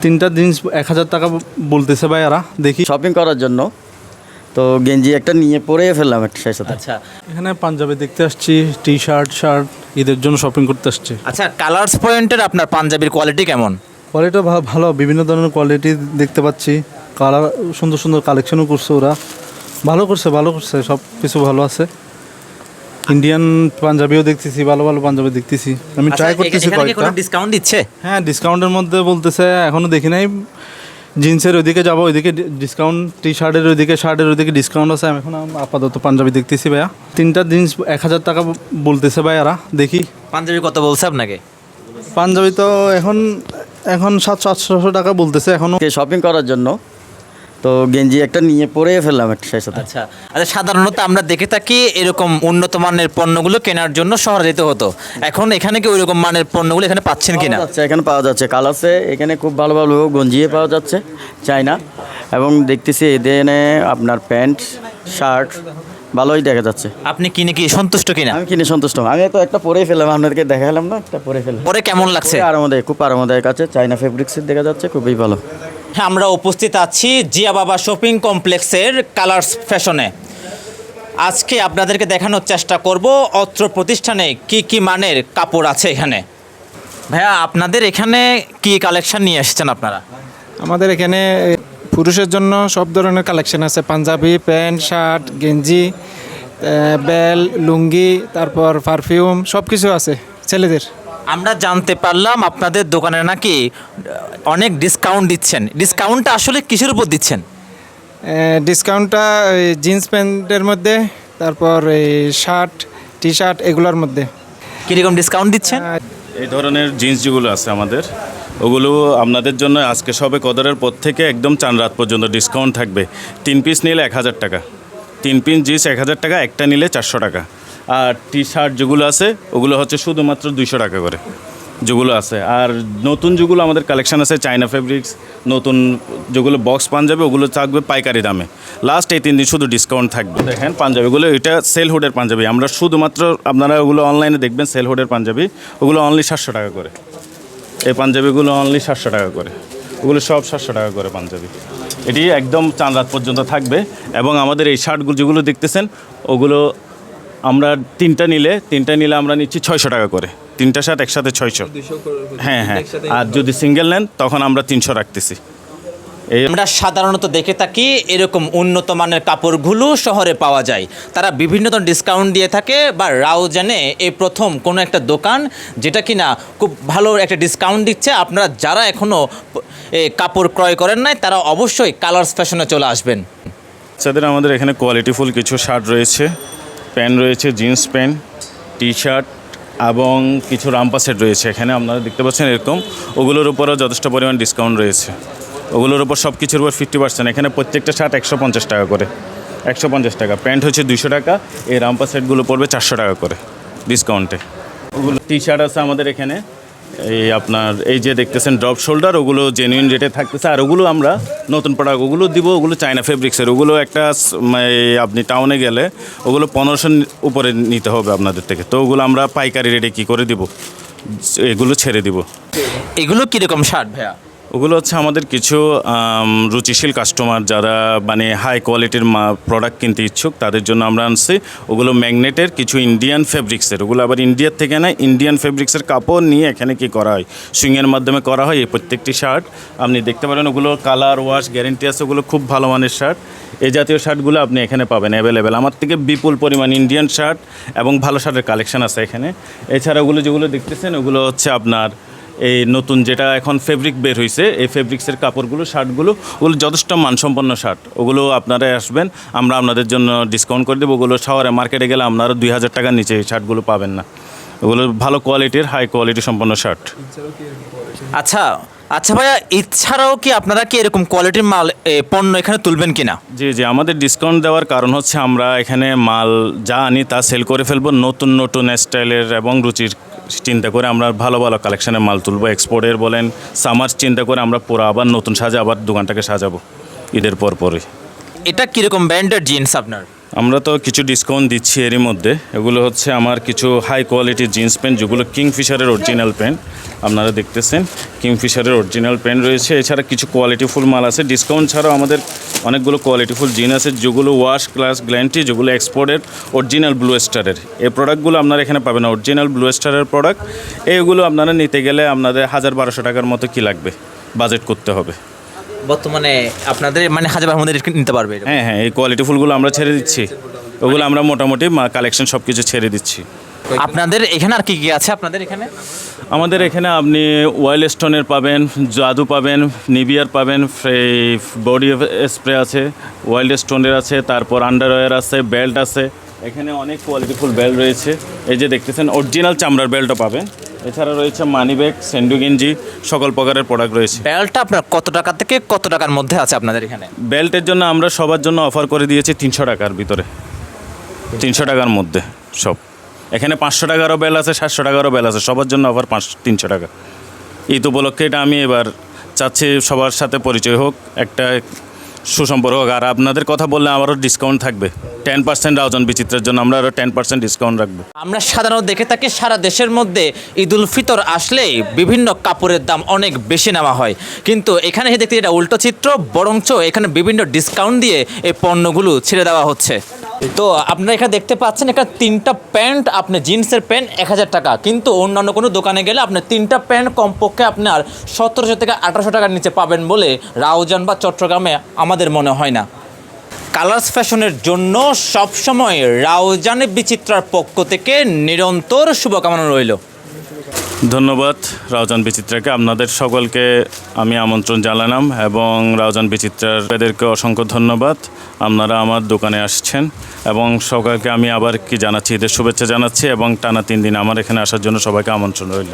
তিনটা জিনিস এক হাজার টাকা বলতেছে ভাইয়ারা দেখি। শপিং করার জন্য। তো গেঞ্জি একটা নিয়ে পরে ফেললাম একটা সেই সাথে। আচ্ছা। এখানে পাঞ্জাবি দেখতে আসছি টি শার্ট শার্ট ঈদের জন্য শপিং করতে আসছি। আচ্ছা কালার্স পয়েন্টের আপনার পাঞ্জাবির কোয়ালিটি কেমন? কোয়ালিটিও ভা- ভালো বিভিন্ন ধরনের কোয়ালিটি দেখতে পাচ্ছি। কালার সুন্দর সুন্দর কালেকশনও করছে ওরা। ভালো করছে ভালো করছে সব কিছু ভালো আছে। ইন্ডিয়ান পাঞ্জাবিও দেখতেছি ভালো ভালো পাঞ্জাবি দেখতেছি। আমি আচ্ছা, ট্রাই করতেছি এখানে কয়েকটা। ডিসকাউন্ট দিচ্ছে? হ্যাঁ ডিসকাউন্টের মধ্যে বলতেছে এখনও দেখি নাই। জিন্সের ওইদিকে যাব ওইদিকে ডিসকাউন্ট টি শার্টের ওইদিকে শার্টের ওইদিকে ডিসকাউন্ট আছে আমি এখন আপাতত পাঞ্জাবি দেখতেছি ভাইয়া। তিনটা জিন্স এক হাজার টাকা বলতেছে ভাইয়ারা দেখি। পাঞ্জাবি কত বলছে আপনাকে? পাঞ্জাবি তো এখন এখন সাতশো আটশোশো টাকা বলতেছে এখনও। শপিং করার জন্য তো গেঞ্জি একটা নিয়ে পরে ফেললাম একটা সেই সাথে। আচ্ছা আচ্ছা সাধারণত আমরা দেখে থাকি এরকম উন্নত মানের পণ্যগুলো কেনার জন্য শহরে যেতে হতো। এখন এখানে কি ওইরকম মানের পণ্যগুলো এখানে পাচ্ছেন কিনা? যাচ্ছে এখানে পাওয়া যাচ্ছে। কালার্সে এখানে খুব ভালো ভালো গঞ্জিয়ে পাওয়া যাচ্ছে চাইনা এবং দেখতেছি এখানে আপনার প্যান্ট শার্ট ভালোই দেখা যাচ্ছে। আপনি কিনে কি সন্তুষ্ট কিনা? আমি কিনে সন্তুষ্ট। আমি তো একটা পরেই ফেললাম আপনাদেরকে দেখালাম না একটা পরে ফেললাম। পরে কেমন লাগছে? আরামদায়ক খুব আরামদায়ক আছে চাইনা ফেব্রিক্সের দেখা যাচ্ছে খুবই ভালো। আমরা উপস্থিত আছি জিয়া বাবা শপিং কমপ্লেক্সের কালার্স ফ্যাশনে। আজকে আপনাদেরকে দেখানোর চেষ্টা করব অত্র প্রতিষ্ঠানে কি কি মানের কাপড় আছে এখানে। ভাইয়া, আপনাদের এখানে কি কালেকশন নিয়ে এসেছেন আপনারা? আমাদের এখানে পুরুষের জন্য সব ধরনের কালেকশন আছে। পাঞ্জাবি, প্যান্ট, শার্ট, গেঞ্জি বেল, লুঙ্গি, তারপর পারফিউম সব কিছু আছে ছেলেদের। আমরা জানতে পারলাম আপনাদের দোকানে নাকি অনেক ডিসকাউন্ট দিচ্ছেন। ডিসকাউন্টটা আসলে কিসের উপর দিচ্ছেন? ডিসকাউন্টটা জিন্স প্যান্টের মধ্যে তারপর এই শার্ট টি শার্ট এগুলোর মধ্যে। কীরকম ডিসকাউন্ট দিচ্ছেন? এই ধরনের জিন্স যেগুলো আছে আমাদের ওগুলো আপনাদের জন্য আজকে সবে কদরের পর থেকে একদম চান রাত পর্যন্ত ডিসকাউন্ট থাকবে। তিন পিস নিলে এক হাজার টাকা। তিন পিস জিন্স এক হাজার টাকা একটা নিলে চারশো টাকা। আর টি শার্ট যেগুলো আছে, ওগুলো হচ্ছে শুধুমাত্র দুইশো টাকা করে যেগুলো আছে। আর নতুন যেগুলো আমাদের কালেকশান আছে চায়না ফেব্রিক্স নতুন যেগুলো বক্স পাঞ্জাবি, ওগুলো থাকবে পাইকারি দামে। লাস্ট এই তিন দিন শুধু ডিসকাউন্ট থাকবে। দেখেন পাঞ্জাবিগুলো, এটা সেল হুডের পাঞ্জাবি। আমরা শুধুমাত্র আপনারা ওগুলো অনলাইনে দেখবেন সেল হুডের পাঞ্জাবি। ওগুলো অনলি সাতশো টাকা করে। এই পাঞ্জাবিগুলো অনলি সাতশো টাকা করে। ওগুলো সব সাতশো টাকা করে পাঞ্জাবি। এটি একদম চাঁদ রাত পর্যন্ত থাকবে। এবং আমাদের এই শার্টগুলো যেগুলো দেখতেছেন, ওগুলো আমরা তিনটা নিলে তিনটা নিলে আমরা নিচ্ছি ছয়শো টাকা করে। তিনটা শার্ট একসাথে ছয়শো। হ্যাঁ হ্যাঁ। আর যদি সিঙ্গেল নেন তখন আমরা তিনশো রাখতেছি। এই আমরা সাধারণত দেখে থাকি এরকম উন্নত মানের কাপড়গুলো শহরে পাওয়া যায়। তারা বিভিন্ন ধরনের ডিসকাউন্ট দিয়ে থাকে বা রাউজানে এই প্রথম কোনো একটা দোকান যেটা কিনা খুব ভালো একটা ডিসকাউন্ট দিচ্ছে। আপনারা যারা এখনও কাপড় ক্রয় করেন নাই তারা অবশ্যই কালার্স ফ্যাশনে চলে আসবেন। বাচ্চাদের আমাদের এখানে কোয়ালিটিফুল কিছু শার্ট রয়েছে। প্যান্ট রয়েছে, জিন্স প্যান্ট টি শার্ট এবং কিছু রাম্পা সেট রয়েছে এখানে, আপনারা দেখতে পাচ্ছেন এরকম। ওগুলোর উপরও যথেষ্ট পরিমাণ ডিসকাউন্ট রয়েছে। ওগুলোর উপর সব কিছুর উপর ফিফটি পার্সেন্ট এখানে প্রত্যেকটা শার্ট একশো পঞ্চাশ টাকা করে। একশো পঞ্চাশ টাকা। প্যান্ট হচ্ছে দুশো টাকা, এই রাম্পা সেটগুলো পড়বে চারশো টাকা করে ডিসকাউন্টে ওগুলো টি শার্ট আছে আমাদের এখানে। এই আপনার, এই যে দেখতেছেন ড্রপ শোল্ডার ওগুলো জেনুইন রেটে থাকতেছে। আর ওগুলো আমরা নতুন প্রোডাক্ট ওগুলো দিব, ওগুলো চায়না ফেব্রিক্সের ওগুলো একটা মানে আপনি টাউনে গেলে ওগুলো পনেরোশো উপরে নিতে হবে আপনাদের থেকে। তো ওগুলো আমরা পাইকারি রেটে কী করে দিব? এগুলো ছেড়ে দিব। এগুলো কীরকম শার্ট ভাইয়া? ওগুলো হচ্ছে আমাদের কিছু রুচিশীল কাস্টমার যারা মানে হাই কোয়ালিটির প্রোডাক্ট কিনতে ইচ্ছুক, তাদের জন্য আমরা আনছি। ওগুলো ম্যাগনেটের কিছু ইন্ডিয়ান ফেব্রিক্সের ওগুলো আবার ইন্ডিয়ার থেকে না ইন্ডিয়ান ফেব্রিক্সের কাপড় নিয়ে এখানে কি করা হয়? সুইংয়ের মাধ্যমে করা হয় এই প্রত্যেকটি শার্ট আপনি দেখতে পারেন ওগুলো কালার ওয়াশ গ্যারেন্টি আছে, ওগুলো খুব ভালো মানের শার্ট এই জাতীয় শার্টগুলো আপনি এখানে পাবেন অ্যাভেলেবেল আমার থেকে বিপুল পরিমাণ ইন্ডিয়ান শার্ট এবং ভালো শার্টের কালেকশন আছে এখানে। এছাড়া ওগুলো যেগুলো দেখতেছেন, ওগুলো হচ্ছে আপনার এই নতুন যেটা এখন ফেব্রিক বের হয়েছে এই ফেব্রিক্সের কাপড়গুলো শার্টগুলো ওগুলো যথেষ্ট মানসম্পন্ন শার্ট। ওগুলো আপনারা আসবেন আমরা আপনাদের জন্য ডিসকাউন্ট করে দেবো। ওগুলো শহরে মার্কেটে গেলে আপনারা দুই হাজার টাকার নিচে এই শার্টগুলো পাবেন না। ওগুলো ভালো কোয়ালিটির হাই কোয়ালিটি সম্পন্ন শার্ট। আচ্ছা আচ্ছা ভাইয়া এছাড়াও কি আপনারা কি এরকম কোয়ালিটির মাল পণ্য এখানে তুলবেন কিনা? জি জি আমাদের ডিসকাউন্ট দেওয়ার কারণ হচ্ছে আমরা এখানে মাল যা আনি তা সেল করে ফেলব নতুন নতুন স্টাইলের এবং রুচির চিন্তা করে আমরা ভালো ভালো কালেকশনের মাল তুলবো। এক্সপোর্টের বলেন সামার চিন্তা করে আমরা পুরো আবার নতুন সাজা আবার দোকানটাকে সাজাবো ঈদের পর পরই। এটা কীরকম ব্র্যান্ডের জিন্স আপনার? আমরা তো কিছু ডিসকাউন্ট দিচ্ছি এরই মধ্যে। এগুলো হচ্ছে আমার কিছু হাই কোয়ালিটির জিন্স প্যান্ট যেগুলো কিংফিশারের অরিজিনাল প্যান্ট আপনারা দেখতেছেন কিংফিশারের অরিজিনাল প্যান্ট রয়েছে। এছাড়া কিছু কোয়ালিটিফুল মাল আছে। ডিসকাউন্ট ছাড়াও আমাদের অনেকগুলো কোয়ালিটিফুল জিন আছে, যেগুলো ওয়াশ ক্লাস গ্যারান্টি যেগুলো এক্সপোর্টের অরিজিনাল ব্লু স্টারের এই প্রোডাক্টগুলো আপনারা এখানে পাবেন। অরিজিনাল ব্লু স্টারের প্রোডাক্ট এইগুলো আপনারা নিতে গেলে আপনাদের হাজার বারোশো টাকার মতো কি লাগবে? বাজেট করতে হবে। বর্তমানে আপনাদের মানে হাজার বারের মধ্যে নিতে পারবে হ্যাঁ হ্যাঁ এই কোয়ালিটি ফুলগুলো আমরা ছেড়ে দিচ্ছি। ওগুলো আমরা মোটামুটি কালেকশন সব কিছু ছেড়ে দিচ্ছি। আপনাদের এখানে আর কি কি আছে আপনাদের এখানে? আমাদের এখানে আপনি ওয়েল স্টোনের পাবেন জাদু পাবেন নিবিয়ার পাবেন বডি স্প্রে আছে ওয়াইল্ড স্টোনের আছে তারপর আন্ডারওয়্যার আছে বেল্ট আছে। এখানে অনেক কোয়ালিটিফুল বেল্ট রয়েছে। এই যে দেখতেছেন অরিজিনাল চামড়ার বেল্টও পাবেন। এছাড়া রয়েছে মানি ব্যাগ সেন্ডু গেঞ্জি সকল প্রকারের প্রোডাক্ট রয়েছে। বেলটা আপনার কত টাকা থেকে কত টাকার মধ্যে আছে আপনাদের এখানে? বেল্টের জন্য আমরা সবার জন্য অফার করে দিয়েছি তিনশো টাকার ভিতরে। তিনশো টাকার মধ্যে সব। এখানে পাঁচশো টাকারও বেল আছে সাতশো টাকারও বেল আছে। সবার জন্য অফার পাঁচ তিনশো টাকা। ঈদ উপলক্ষে এটা আমি এবার চাচ্ছি সবার সাথে পরিচয় হোক। একটা সুসম্পর্ক, আর আপনাদের কথা বললে আমারও ডিসকাউন্ট থাকবে। টেন পার্সেন্ট রাউজন বিচিত্রের জন্য আমরা আরও টেন পার্সেন্ট ডিসকাউন্ট রাখব। আমরা সাধারণত দেখে থাকি, সারা দেশের মধ্যে ঈদ উল ফিতর আসলে বিভিন্ন কাপড়ের দাম অনেক বেশি নেওয়া হয়। কিন্তু এখানে এসে দেখতে এটা উল্টো চিত্র, বরঞ্চ এখানে বিভিন্ন ডিসকাউন্ট দিয়ে এই পণ্যগুলো ছেড়ে দেওয়া হচ্ছে। তো আপনারা এখানে দেখতে পাচ্ছেন, এখানে তিনটা প্যান্ট, আপনি জিন্সের প্যান্ট এক হাজার টাকা। কিন্তু অন্যান্য কোনো দোকানে গেলে আপনি তিনটা প্যান্ট কমপক্ষে আপনার সতেরোশো থেকে আঠারোশো টাকার নিচে পাবেন বলে রাউজান বা চট্টগ্রামে আমাদের মনে হয় না। কালার্স ফ্যাশনের জন্য সবসময় রাউজানে বিচিত্রার পক্ষ থেকে নিরন্তর শুভকামনা রইল। ধন্যবাদ রাউজান বিচিত্রাকে। আপনাদের সকলকে আমি আমন্ত্রণ জানালাম এবং রাউজান বিচিত্রার এদেরকে অসংখ্য ধন্যবাদ। আপনারা আমার দোকানে আসছেন এবং সকলকে আমি আবার কি জানাচ্ছি, ঈদের শুভেচ্ছা জানাচ্ছি এবং টানা তিন দিন আমার এখানে আসার জন্য সবাইকে আমন্ত্রণ রইল।